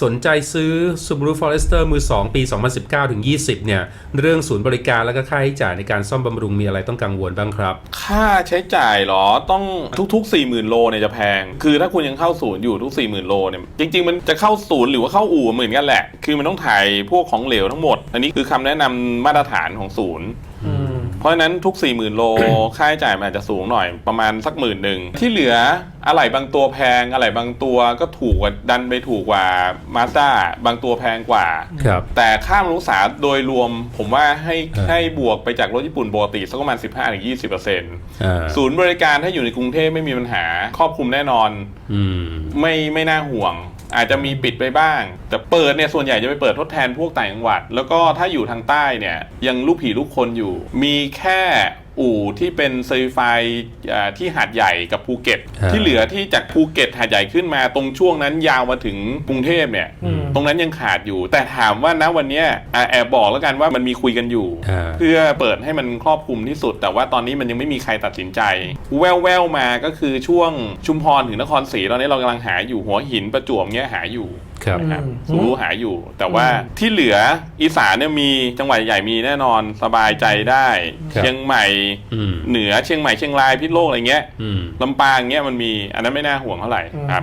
สนใจซื้อ Subaru Forester มือ 2 ปี 2019 ถึง 20 เนี่ย เรื่องศูนย์บริการแล้วก็ค่าใช้จ่ายในการซ่อมบำรุงมีอะไรต้องกังวลบ้างครับ ค่าใช้จ่ายหรอต้องทุก ๆ 4 0,000 โลเนี่ยจะแพง คือถ้าคุณยังเข้าศูนย์อยู่ทุก 4 0,000 โลเนี่ย จริง ๆ มันจะเข้าศูนย์หรือว่าเข้าอู่เหมือนกันแหละ คือมันต้องถ่ายพวกของเหลวทั้งหมด อันนี้คือคำแนะนำมาตรฐานของศูนย์ เพราะฉะนั้นทุก 4 0,000 โล ค่าใช้จ่ายมันอาจจะสูงหน่อยประมาณสักหมื่นหนึ่ง ที่เหลืออะไหล่บางตัวแพงอะไหล่บางตัวก็ถูกกว่าดันไปถูกกว่ามาสด้าบางตัวแพงกว่า ครับ แต่ค่าบำรุงรักษาโดยรวมผมว่าให้เออให้บวกไปจากรถญี่ปุ่นปกติสักประมาณ 15-20%เปอร์เซ็นต์อ่าศูนย์บริการถ้าอยู่ในกรุงเทพไม่มีปัญหาครอบคลุมแน่นอน อืม ไม่ไม่น่าห่วง อาจจะมีปิดไปบ้าง แต่เปิดเนี่ยส่วนใหญ่จะไปเปิดทดแทนพวกต่างจังหวัด แล้วก็ถ้าอยู่ทางใต้เนี่ยยังลูกผีลูกคนอยู่ มีแค่อู่ที่เป็นเซอร์ไฟที่หาดใหญ่กับภูเก็ตฮะที่เหลือที่จากภูเก็ตหาดใหญ่ขึ้นมาตรงช่วงนั้นยาวมาถึงกรุงเทพเนี่ยอืม ตรงนั้นยังขาดอยู่ แต่ถามว่าณวันเนี้ยอะแอบบอกแล้วกันว่ามันมีคุยกันอยู่อ่าเพื่อเปิดให้มันครอบคลุมที่สุด แต่ว่าตอนนี้มันยังไม่มีใครตัดสินใจ แววแววๆมาก็คือช่วงชุมพรถึงนครศรีตอนนี้เรากำลังหาอยู่หัวหินประจวบเนี้ยหาอยู่ครับอืมนะครับสูรู้หาอยู่ แต่ว่าที่เหลืออีสานเนี่ยมีจังหวัดใหญ่มีแน่นอนสบายใจได้ครับเชียงใหม่อืมเหนือเชียงใหม่เชียงรายพิษณุโลกอะไรเงี้ยอืมลำปางเงี้ยมันมีอันนั้นไม่น่าห่วงเท่าไหร่ครับ